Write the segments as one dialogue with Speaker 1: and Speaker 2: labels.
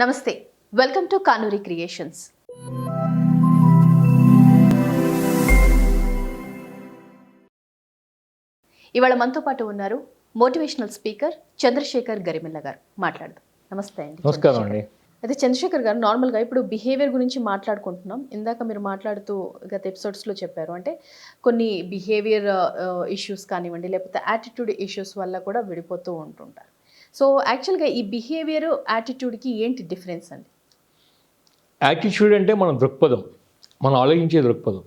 Speaker 1: నమస్తే welcome to Kanuri creations. ఇవాళ మనతో పాటు ఉన్నారు మోటివేషనల్ స్పీకర్ చంద్రశేఖర్ గరిమెల్ల గారు. మాట్లాడదాం. నమస్తే అండి
Speaker 2: నమస్కారం
Speaker 1: చంద్రశేఖర్.
Speaker 2: అండి.
Speaker 1: అయితే చంద్రశేఖర్ గారు నార్మల్గా ఇప్పుడు బిహేవియర్ గురించి మాట్లాడుకుంటున్నాం. ఇందాక మీరు మాట్లాడుతూ గత ఎపిసోడ్స్లో చెప్పారు. అంటే కొన్ని బిహేవియర్ ఇష్యూస్ కానివ్వండి లేకపోతే యాటిట్యూడ్ ఇష్యూస్ వల్ల కూడా విడిపోతూ ఉంటుంటారు. సో యాక్చువల్గా ఈ బిహేవియర్ యాటిట్యూడ్కి ఏంటి డిఫరెన్స్ అండి?
Speaker 2: యాటిట్యూడ్ అంటే మన దృక్పథం మనం ఆలోచించే దృక్పథం.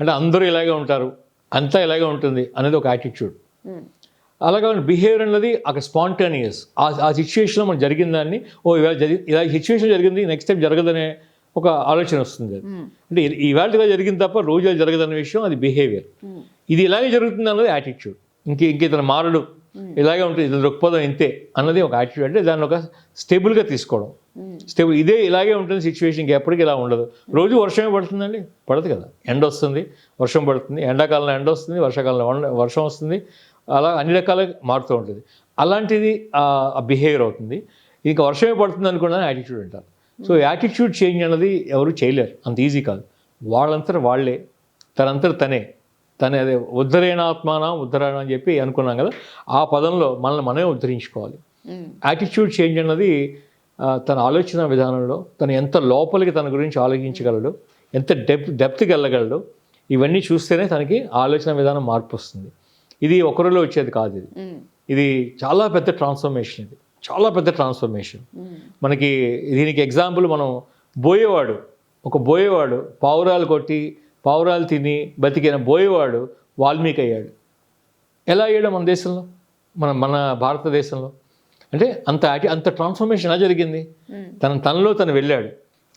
Speaker 2: అంటే అందరూ ఇలాగే ఉంటారు అంతా ఇలాగే ఉంటుంది అనేది ఒక యాటిట్యూడ్. అలాగే బిహేవియర్ అన్నది ఒక స్పాంటేనియస్. ఆ సిచ్యువేషన్లో మనం జరిగిన దాన్ని ఓ ఇవాళ జరిగి ఇలా సిచ్యువేషన్ జరిగింది నెక్స్ట్ టైం జరగదనే ఒక ఆలోచన వస్తుంది. అంటే ఈ- ఈవేళ ఇలా జరిగింది తప్ప రోజు జరగదనే విషయం అది బిహేవియర్. ఇది ఇలాగే జరుగుతుంది అన్నది యాటిట్యూడ్. ఇంక ఇంక ఇతను మారడు. ఇలాగే ఉంటుంది ఇది దృక్పథం ఇంతే అన్నది ఒక యాటిట్యూడ్ అంటే దాన్ని ఒక స్టేబుల్గా తీసుకోవడం. స్టేబుల్ ఇదే ఇలాగే ఉంటుంది సిచ్యువేషన్ ఎప్పటికీ ఇలా ఉండదు. రోజు వర్షమే పడుతుందండి? పడదు కదా. ఎండ వస్తుంది వర్షం పడుతుంది ఎండాకాలంలో ఎండ వస్తుంది వర్షాకాలంలో వర్షం వస్తుంది. అలా అన్ని రకాలుగా మారుతూ ఉంటుంది. అలాంటిది బిహేవియర్ అవుతుంది. ఇంకా వర్షమే పడుతుంది అనుకున్న యాటిట్యూడ్ అంటారు. సో యాటిట్యూడ్ చేంజ్ అన్నది ఎవరు చేయలేరు. అంత ఈజీ కాదు. వాళ్ళంతా వాళ్ళే తనంతా తనే. తన అదే ఉద్ధరేణాత్మాన ఉద్ధరణ అని చెప్పి అనుకున్నాం కదా ఆ పదంలో మనల్ని మనమే ఉద్ధరించుకోవాలి. యాటిట్యూడ్ చేంజ్ అన్నది తన ఆలోచన విధానంలో తను ఎంత లోపలికి తన గురించి ఆలోచించగలడు ఎంత డెప్ డెప్త్కి వెళ్ళగలడు ఇవన్నీ చూస్తేనే తనకి ఆలోచన విధానం మార్పు వస్తుంది ఇది ఒకరిలో వచ్చేది కాదు ఇది. ఇది చాలా పెద్ద ట్రాన్స్ఫర్మేషన్ ఇది చాలా పెద్ద ట్రాన్స్ఫర్మేషన్. మనకి దీనికి ఎగ్జాంపుల్ మనం బోయేవాడు ఒక బోయేవాడు పావురాలు కొట్టి పావురాలు తిని బతికిన బోయేవాడు వాల్మీకి అయ్యాడు ఎలా అయ్యాడు మన దేశంలో? మన మన భారతదేశంలో? అంటే అంత అంత ట్రాన్స్ఫర్మేషన్ ఎలా జరిగింది. తన తనలో తను వెళ్ళాడు.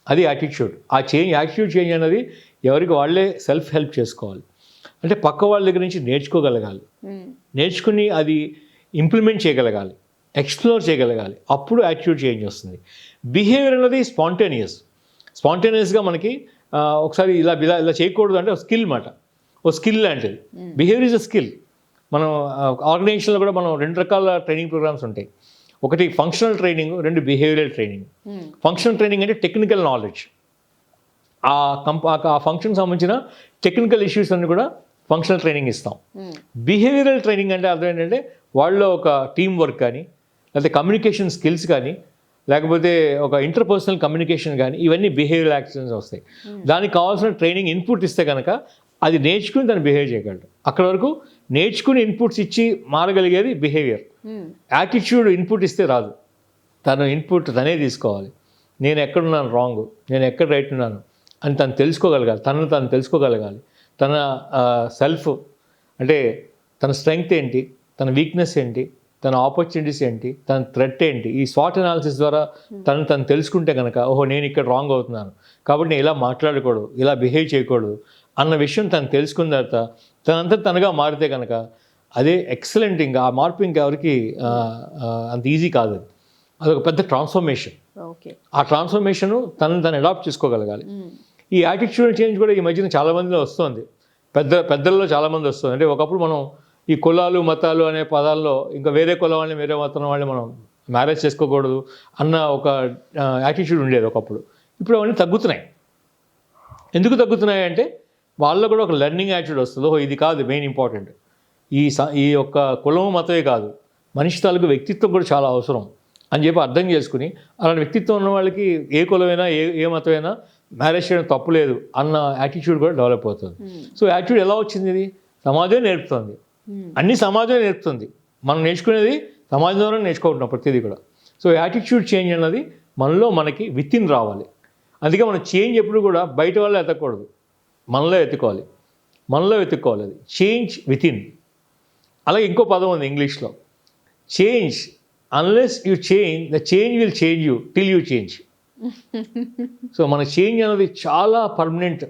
Speaker 2: అది యాటిట్యూడ్ ఆ చేంజ్ యాటిట్యూడ్ చేంజ్ అనేది ఎవరికి వాళ్ళే సెల్ఫ్ హెల్ప్ చేసుకోవాలి. అంటే పక్క వాళ్ళ దగ్గర నుంచి నేర్చుకోగలగాలి. నేర్చుకుని అది ఇంప్లిమెంట్ చేయగలగాలి. ఎక్స్ప్లోర్ చేయగలగాలి. అప్పుడు యాటిట్యూడ్ చేంజ్ వస్తుంది. బిహేవియర్ అనేది స్పాంటేనియస్ స్పాంటేనియస్గా మనకి ఒకసారి ఇలా ఇలా ఇలా చేయకూడదు అంటే ఒక స్కిల్ మాట. ఓ స్కిల్ లాంటిది. Behaviour is a skill. మనం ఆర్గనైజేషన్లో కూడా మనం రెండు రకాల ట్రైనింగ్ ప్రోగ్రామ్స్ ఉంటాయి. ఒకటి ఫంక్షనల్ ట్రైనింగ్ రెండు బిహేవియరల్ ట్రైనింగ్. ఫంక్షనల్ ట్రైనింగ్ అంటే టెక్నికల్ నాలెడ్జ్. ఆ కంప ఆ ఫంక్షన్ సంబంధించిన టెక్నికల్ ఇష్యూస్ అన్ని కూడా ఫంక్షనల్ ట్రైనింగ్ ఇస్తాం. బిహేవియరల్ ట్రైనింగ్ అంటే అర్థం ఏంటంటే వాళ్ళలో ఒక టీం వర్క్ కానీ లేకపోతే కమ్యూనికేషన్ స్కిల్స్ కానీ లేకపోతే ఒక ఇంటర్పర్సనల్ కమ్యూనికేషన్ కానీ ఇవన్నీ బిహేవియరల్ యాక్షన్స్ వస్తాయి. దానికి కావాల్సిన ట్రైనింగ్ ఇన్పుట్ ఇస్తే కనుక అది నేర్చుకుని దాన్ని బిహేవ్ చేయగలడు. అక్కడ వరకు నేర్చుకుని ఇన్పుట్స్ ఇచ్చి మారగలిగేది బిహేవియర్. యాటిట్యూడ్ ఇన్పుట్ ఇస్తే రాదు. తను ఇన్పుట్ తనే తీసుకోవాలి. నేను ఎక్కడున్నాను రాంగ్ నేను ఎక్కడ రైట్ ఉన్నాను? అని తను తెలుసుకోగలగాలి. తనను తను తెలుసుకోగలగాలి. తన సెల్ఫ్ అంటే తన స్ట్రెంగ్త్ ఏంటి? తన వీక్నెస్ ఏంటి? తన ఆపర్చునిటీస్ ఏంటి తన థ్రెట్ ఏంటి ఈ స్వాట్ అనాలిసిస్ ద్వారా తను తను తెలుసుకుంటే కనుక ఓహో నేను ఇక్కడ రాంగ్ అవుతున్నాను. కాబట్టి నేను ఇలా మాట్లాడకూడదు ఇలా బిహేవ్ చేయకూడదు అన్న విషయం తను తెలుసుకున్న తర్వాత తనంతా తనగా మారితే కనుక అదే ఎక్సలెంట్ ఇంకా ఆ మార్పు ఇంకెవరికి ఆ, ఆ, అంత ఈజీ కాదు. అది అదొక పెద్ద ట్రాన్స్ఫర్మేషన్
Speaker 1: ఓకే.
Speaker 2: ఆ ట్రాన్స్ఫర్మేషన్ తనని తను అడాప్ట్ చేసుకోగలగాలి. ఈ యాటిట్యూడ్ చేంజ్ కూడా ఈ మధ్యన చాలా మందిలో వస్తుంది. పెద్ద పెద్దల్లో చాలా మంది వస్తుంది. అంటే ఒకప్పుడు మనం ఈ కులాలు మతాలు అనే పదాల్లో ఇంకా వేరే కులం వాళ్ళని వేరే మతం వాళ్ళని మనం మ్యారేజ్ చేసుకోకూడదు అన్న ఒక యాటిట్యూడ్ ఉండేది ఒకప్పుడు. ఇప్పుడు అవన్నీ తగ్గుతున్నాయి. ఎందుకు తగ్గుతున్నాయి అంటే వాళ్ళలో కూడా ఒక లెర్నింగ్ యాటిట్యూడ్ వస్తుంది. ఓహో ఇది కాదు మెయిన్ ఇంపార్టెంట్ ఈ స ఈ యొక్క కులం మతమే కాదు. మనిషి తాలూకు వ్యక్తిత్వం కూడా చాలా అవసరం అని చెప్పి అర్థం చేసుకుని అలాంటి వ్యక్తిత్వం ఉన్న వాళ్ళకి ఏ కులమైనా ఏ ఏ మతమైనా మ్యారేజ్ చేయడం తప్పులేదు అన్న యాటిట్యూడ్ కూడా డెవలప్ అవుతుంది.
Speaker 1: మ్మ్.
Speaker 2: సో యాటిట్యూడ్ ఎలా వచ్చింది ఇది? సమాజం నేర్పుతుంది. అన్ని సమాజం నేర్పుతుంది. మనం నేర్చుకునేది సమాజం ద్వారా నేర్చుకుంటున్నాం ప్రతిదీ కూడా. సో యాటిట్యూడ్ చేంజ్ అన్నది మనలో మనకి విత్ ఇన్ రావాలి. అందుకే మనం చేంజ్ ఎప్పుడు కూడా బయట వాళ్ళు ఎతకూడదు. మనలో ఎత్తుకోవాలి. మనలో వెతుక్కోవాలి అది. చేంజ్ విత్ ఇన్ అలాగే ఇంకో పదం ఉంది ఇంగ్లీష్లో. Change unless you change the change will change you till you change so మన చేంజ్ అనేది చాలా పర్మనెంట్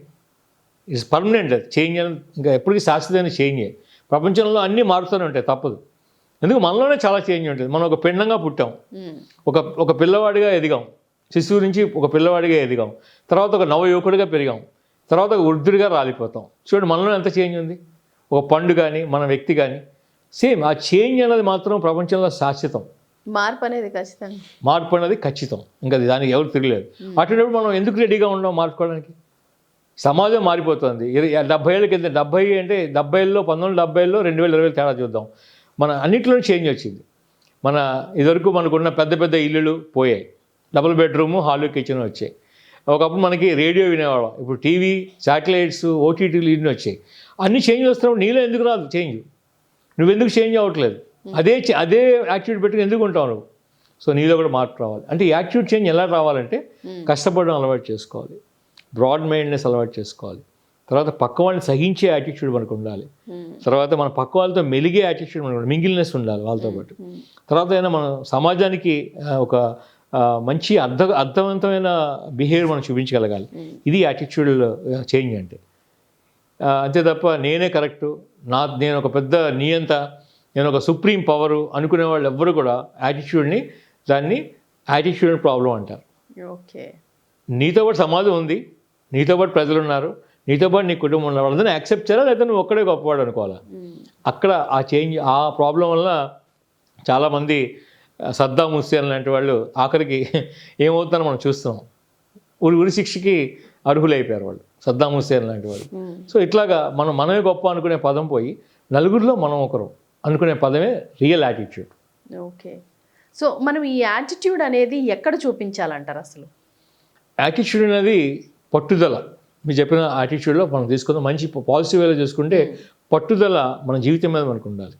Speaker 2: ఇట్స్ పర్మనెంట్ అది చేంజ్ అనేది ఇంకా ఎప్పటికీ శాశ్వతమైన చేంజే ప్రపంచంలో అన్నీ మారుతూనే ఉంటాయి తప్పదు. ఎందుకు? మనలోనే చాలా చేంజ్ ఉంటుంది. మనం ఒక పిండంగా పుట్టాం. ఒక ఒక పిల్లవాడిగా ఎదిగాం. శిశువు నుంచి ఒక పిల్లవాడిగా ఎదిగాం. తర్వాత ఒక నవ యువకుడిగా పెరిగాం. తర్వాత ఒక వృద్ధుడిగా రాలిపోతాం. చూడండి మనలో ఎంత చేంజ్ ఉంది? ఒక పండు కానీ మన వ్యక్తి కానీ సేమ్ ఆ చేంజ్ అనేది మాత్రం ప్రపంచంలో శాశ్వతం.
Speaker 1: మార్పు అనేది ఖచ్చితంగా.
Speaker 2: మార్పు అనేది ఖచ్చితం. ఇంకా దానికి ఎవరు తిరగలేదు. అటువంటిప్పుడు మనం ఎందుకు రెడీగా ఉన్నాం మార్చుకోవడానికి? సమాజం మారిపోతుంది. డెబ్బై ఏళ్ళ కింద డెబ్బై అంటే డెబ్బైలో పంతొమ్మిది డెబ్బైలో రెండు వేల ఇరవై తేడా చూద్దాం. మన అన్నింటిలో చేంజ్ వచ్చింది. మన ఇదివరకు మనకున్న పెద్ద పెద్ద ఇల్లులు పోయాయి. డబుల్ బెడ్రూము హాలు కిచెన్ వచ్చాయి. ఒకప్పుడు మనకి రేడియో వినేవాళ్ళం. ఇప్పుడు టీవీ శాటిలైట్స్ ఓటీటీలు ఇన్ని వచ్చాయి. అన్నీ చేంజ్ వస్తున్నప్పుడు నీలో ఎందుకు రాదు చేంజ్? నువ్వెందుకు చేంజ్ అవ్వట్లేదు? అదే అదే యాటిట్యూడ్ పెట్టుకుని ఎందుకు ఉంటావు నువ్వు? సో నీలో కూడా మార్పు రావాలి. అంటే యాటిట్యూడ్ చేంజ్ ఎలా రావాలంటే కష్టపడడం అలవాటు చేసుకోవాలి. బ్రాడ్ మైండ్నెస్ అలవాటు చేసుకోవాలి. తర్వాత పక్క వాళ్ళని సహించే యాటిట్యూడ్ మనకు ఉండాలి.
Speaker 1: మ్మ్.
Speaker 2: తర్వాత మన పక్క వాళ్ళతో మెలిగే యాటిట్యూడ్ మనకు మింగిల్నెస్ ఉండాలి వాళ్ళతో పాటు. తర్వాత అయినా మనం సమాజానికి ఒక మంచి అర్థ అర్థవంతమైన బిహేవియర్ మనం చూపించగలగాలి. ఇది యాటిట్యూడ్ చేంజ్ అంటే. అంతే తప్ప నేనే కరెక్టు నా నేను ఒక పెద్ద నియంత నేను ఒక సుప్రీం పవరు అనుకునే వాళ్ళు ఎవ్వరు కూడా యాటిట్యూడ్ని దాన్ని యాటిట్యూడ్ ప్రాబ్లం అంటారు.
Speaker 1: ఓకే
Speaker 2: నీతో పాటు సమాజం ఉంది. నీతో పాటు ప్రజలు ఉన్నారు నీతో పాటు నీ కుటుంబం ఉన్నారు. వాళ్ళందరినీ యాక్సెప్ట్ చేయాలా? లేదా నువ్వు ఒక్కడే గొప్పవాడు అనుకోవాలా. అక్కడ ఆ చేంజ్ ఆ ప్రాబ్లం వల్ల చాలామంది సద్దాం హుస్సేన్ లాంటి వాళ్ళు ఆఖరికి ఏమవుతుందో మనం చూస్తున్నాం. ఉరి ఉరి శిక్షకి అర్హులైపోయారు వాళ్ళు. సద్దాం హుస్సేన్ లాంటి వాళ్ళు. సో ఇట్లాగా మనం మనమే గొప్ప అనుకునే పదం పోయి నలుగురిలో మనం ఒకరు అనుకునే పదమే రియల్ యాటిట్యూడ్.
Speaker 1: ఓకే. సో మనం ఈ యాటిట్యూడ్ అనేది ఎక్కడ చూపించాలంటారు అసలు?
Speaker 2: యాటిట్యూడ్ అనేది పట్టుదల. మీరు చెప్పిన యాటిట్యూడ్లో మనం తీసుకుందాం. మంచి పాజిటివ్ వేలో చూసుకుంటే పట్టుదల మన జీవితం మీద మనకు ఉండాలి.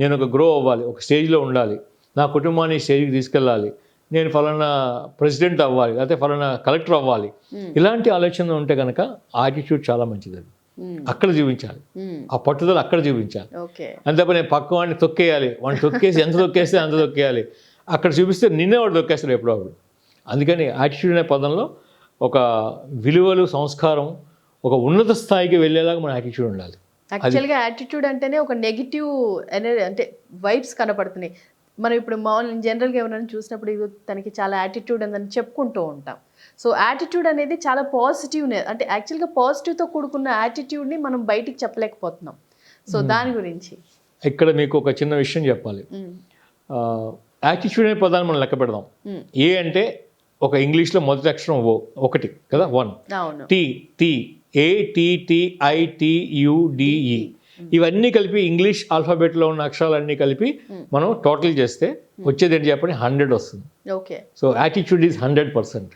Speaker 2: నేను ఒక గ్రో అవ్వాలి ఒక స్టేజ్లో ఉండాలి. నా కుటుంబాన్ని స్టేజ్కి తీసుకెళ్ళాలి. నేను ఫలానా ప్రెసిడెంట్ అవ్వాలి లేకపోతే ఫలానా కలెక్టర్ అవ్వాలి. ఇలాంటి ఆలోచన ఉంటే కనుక యాటిట్యూడ్ చాలా మంచిది అది. అక్కడ చూపించాలి
Speaker 1: మ్మ్.
Speaker 2: ఆ పట్టుదల అక్కడ చూపించాలి
Speaker 1: ఓకే.
Speaker 2: అంతేప నేను పక్క వాడిని తొక్కేయాలి. వాడిని తొక్కేసి ఎంత తొక్కేస్తే అంత తొక్కేయాలి. అక్కడ చూపిస్తే నిన్నే వాడు తొక్కేస్తాడు ఎప్పుడో అప్పుడు అందుకని యాటిట్యూడ్ అనే పదంలో ఒక విలువలు సంస్కారం ఒక ఉన్నత స్థాయికి వెళ్ళేలాగా మన యాటిట్యూడ్ ఉండాలి.
Speaker 1: యాక్చువల్గా యాటిట్యూడ్ అంటేనే ఒక నెగిటివ్ ఎనర్జీ అంటే వైబ్స్ కనపడుతున్నాయి. మనం ఇప్పుడు మామూలు జనరల్గా ఎవరైనా చూసినప్పుడు ఇగో తనకి చాలా యాటిట్యూడ్ ఉందని చెప్పుకుంటూ ఉంటాం. సో యాటిట్యూడ్ అనేది చాలా పాజిటివ్ అంటే యాక్చువల్గా పాజిటివ్తో కూడుకున్న యాటిట్యూడ్ని మనం బయటికి చెప్పలేకపోతున్నాం. సో దాని గురించి.
Speaker 2: ఇక్కడ మీకు ఒక చిన్న విషయం చెప్పాలి. యాటిట్యూడ్ అనే పదాన్ని మనం లెక్క పెడదాం.
Speaker 1: మ్మ్.
Speaker 2: ఏ అంటే ఒక ఇంగ్లీష్లో మొదటి అక్షరం ఓ ఒకటి కదా? One T T A T T I T U D E ఇవన్నీ కలిపి ఇంగ్లీష్ ఆల్ఫాబెట్లో ఉన్న అక్షరాలన్నీ కలిపి మనం టోటల్ చేస్తే వచ్చేది ఏంటి చెప్పండి? హండ్రెడ్ వస్తుంది.
Speaker 1: Okay.
Speaker 2: So attitude is hundred percent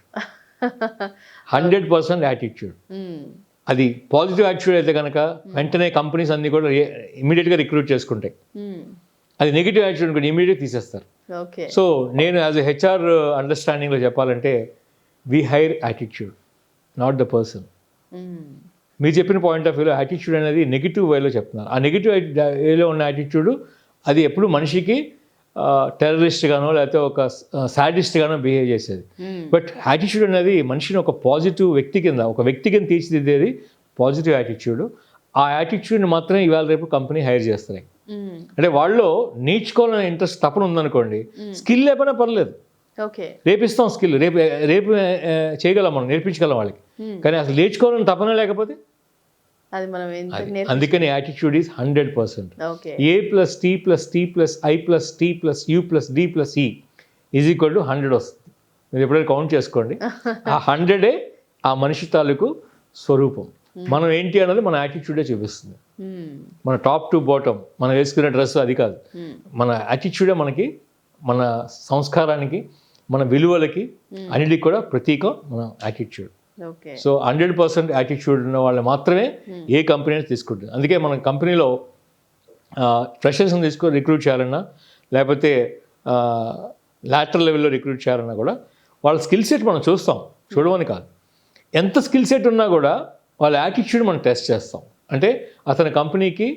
Speaker 2: hundred percent attitude. అది పాజిటివ్ యాటిట్యూడ్ అయితే కనుక వెంటనే కంపెనీస్ అన్నీ కూడా ఇమీడియట్గా రిక్రూట్ చేసుకుంటాయి. అది నెగిటివ్ యాటిట్యూడ్ కూడా ఇమీడియట్గా తీసేస్తారు
Speaker 1: ఓకే
Speaker 2: సో నేను యాజ్ ఎ హెచ్ఆర్ అండర్స్టాండింగ్లో చెప్పాలంటే we hire attitude not the person. మీరు చెప్పిన పాయింట్ ఆఫ్ వ్యూలో యాటిట్యూడ్ అనేది నెగిటివ్ వేలో చెప్తున్నారు ఆ నెగిటివ్ వేలో ఉన్న యాటిట్యూడ్ అది ఎప్పుడు మనిషికి టెర్రరిస్ట్ గానో లేకపోతే ఒక సాడిస్ట్ గానో బిహేవ్ చేసేది. బట్ యాటిట్యూడ్ అనేది మనిషిని ఒక పాజిటివ్ వ్యక్తి కింద ఒక వ్యక్తి కింద తీర్చిదిద్దేది పాజిటివ్ యాటిట్యూడ్ ఆ యాటిట్యూడ్ని మాత్రమే ఇవాళ రేపు కంపెనీ హైర్ చేస్తున్నాయి. అంటే వాళ్ళు నేర్చుకోవాలనే ఇంట్రెస్ట్ తప్పన ఉందనుకోండి స్కిల్ లేకపోయినా పర్లేదు.
Speaker 1: ఓకే.
Speaker 2: రేపు ఇస్తాం స్కిల్ రేపు రేపు చేయగలం మనం నేర్పించగలం వాళ్ళకి. కానీ అసలు నేర్చుకోవాలని తపన లేకపోతే? అందుకని attitude is hundred percent A plus T plus T plus I plus T plus U plus D plus E is equal to hundred వస్తుంది. మీరు ఎప్పుడైనా కౌంట్ చేసుకోండి. ఆ హండ్రెడే ఆ మనిషి తాలూకు స్వరూపం. మనం ఏంటి అన్నది మన యాటిట్యూడే చూపిస్తుంది. మన టాప్ టు బాటమ్ మనం వేసుకునే డ్రెస్ అది కాదు.
Speaker 1: మ్మ్.
Speaker 2: మన యాటిట్యూడే మనకి మన సంస్కారానికి మన విలువలకి అన్నిటికి కూడా ప్రతీకం మన attitude
Speaker 1: okay
Speaker 2: so hundred percent attitude ఉన్న వాళ్ళు మాత్రమే ఏ కంపెనీ తీసుకుంటుంది. అందుకే మన కంపెనీలో ఫ్రెషర్స్ని తీసుకొని రిక్రూట్ చేయాలన్నా లేకపోతే లాటరల్ లెవెల్లో రిక్రూట్ చేయాలన్నా కూడా వాళ్ళ స్కిల్ సెట్ మనం చూస్తాం. చూడమని కాదు. ఎంత స్కిల్ సెట్ ఉన్నా కూడా వాళ్ళ యాటిట్యూడ్ మనం టెస్ట్ చేస్తాం. అంటే అతని కంపెనీకి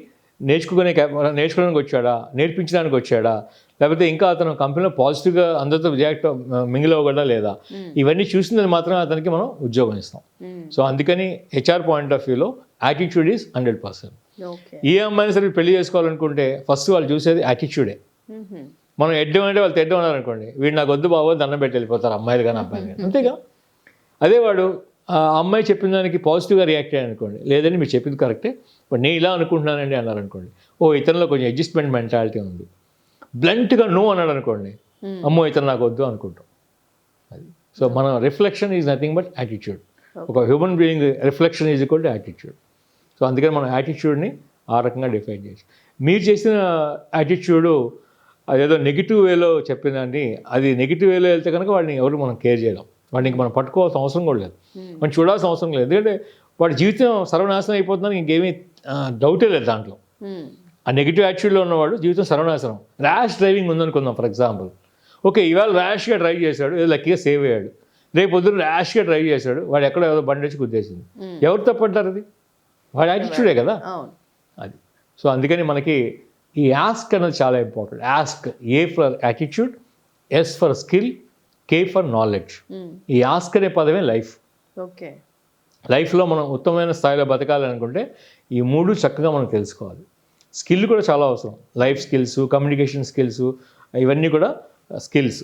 Speaker 2: నేర్చుకునే నేర్చుకోవడానికి వచ్చాడా? నేర్పించడానికి వచ్చాడా? లేకపోతే ఇంకా అతను కంపెనీలో పాజిటివ్గా అందరితో రియాక్ట్ మింగిల్ అవ్వగలడా లేదా? ఇవన్నీ చూసినది మాత్రం అతనికి మనం ఉద్యోగం ఇస్తాం. సో అందుకని హెచ్ఆర్ పాయింట్ ఆఫ్ వ్యూలో యాటిట్యూడ్ ఈజ్ హండ్రెడ్ పర్సెంట్. ఏ అమ్మాయిని సరే పెళ్ళి చేసుకోవాలనుకుంటే ఫస్ట్ వాళ్ళు చూసేది యాటిట్యూడే. మనం ఎడ్డం అంటే వాళ్ళు తెడ్డం అన్నారు అనుకోండి వీడు నాకు వద్దు బాబు దండం పెట్టి వెళ్ళిపోతారు అమ్మాయిలు కానీ అబ్బాయిలు కానీ. అంతేగా? అదే వాడు ఆ అమ్మాయి చెప్పిన దానికి పాజిటివ్గా రియాక్ట్ అయ్యాను అనుకోండి. లేదని మీరు చెప్పింది కరెక్టే బట్ నేను ఇలా అనుకుంటున్నానండి అన్నారు అనుకోండి. ఓ ఇతనిలో కొంచెం అడ్జస్ట్మెంట్ మెంటాలిటీ ఉంది. బ్లంట్గా నో అన్నాడు అనుకోండి అమ్మో ఇతను నాకు వద్దు అనుకుంటాం. అది. సో మన reflection is nothing but attitude. ఒక human being reflection is equal to attitude. So అందుకని మనం యాటిట్యూడ్ని ఆ రకంగా డిఫైన్ చేయొచ్చు. మీరు చేసిన యాటిట్యూడ్ అదేదో నెగిటివ్ వేలో చెప్పినండి అది నెగిటివ్ వేలో వెళ్తే కనుక వాడిని ఎవరు మనం కేర్ చేయడం వాడిని ఇంక మనం పట్టుకోవాల్సిన అవసరం కూడా లేదు. మనం చూడాల్సిన అవసరం లేదు. ఎందుకంటే వాడి జీవితం సర్వనాశనం అయిపోతుందని ఇంకేమీ డౌటే లేదు దాంట్లో. ఆ నెగిటివ్ యాటిట్యూడ్లో ఉన్నవాడు జీవితం సర్వనాశనం. ర్యాష్ డ్రైవింగ్ ఉందనుకుందాం ఫర్ ఎగ్జాంపుల్ ఓకే ఇవాళ ర్యాష్గా డ్రైవ్ చేశాడు ఏదో లక్కీగా సేవ్ అయ్యాడు. రేపు పొద్దున్న ర్యాష్గా డ్రైవ్ చేశాడు వాడు ఎక్కడో ఏదో బండి వచ్చి గుద్దేసింది. ఎవరు తప్పంటారు అది? వాడి యాటిట్యూడే కదా? అది. సో అందుకని మనకి ఈ యాస్క్ అనేది చాలా important ask A for attitude S for skill K for knowledge. ఈ యాస్క్ అనే పదమే లైఫ్
Speaker 1: ఓకే
Speaker 2: లైఫ్లో మనం ఉత్తమమైన స్థాయిలో బతకాలి అనుకుంటే ఈ మూడు చక్కగా మనం తెలుసుకోవాలి. స్కిల్ కూడా చాలా అవసరం. లైఫ్ స్కిల్స్ కమ్యూనికేషన్ స్కిల్స్ ఇవన్నీ కూడా స్కిల్స్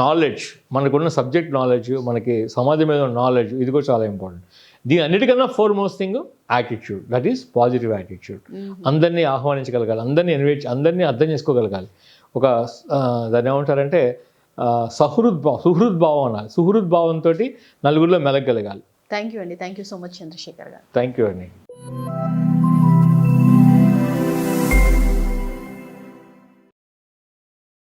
Speaker 2: నాలెడ్జ్ మనకున్న సబ్జెక్ట్ నాలెడ్జ్ మనకి సమాజం మీద ఉన్న నాలెడ్జ్ ఇది కూడా చాలా ఇంపార్టెంట్ దీని అన్నిటికన్నా foremost thing attitude that is positive attitude అందరినీ ఆహ్వానించగలగాలి. అందరినీ ఎన్వేట్ అందరినీ అర్థం చేసుకోగలగాలి. ఒక దాన్ని ఏమంటారంటే సహృద్భావ సుహృద్భావం అనాలి. సుహృద్భావంతో నలుగురిలో మెలగగలగాలి
Speaker 1: థ్యాంక్ యూ అండి. Thank you so much Chandrasekhar garu.
Speaker 2: Thank you అండి.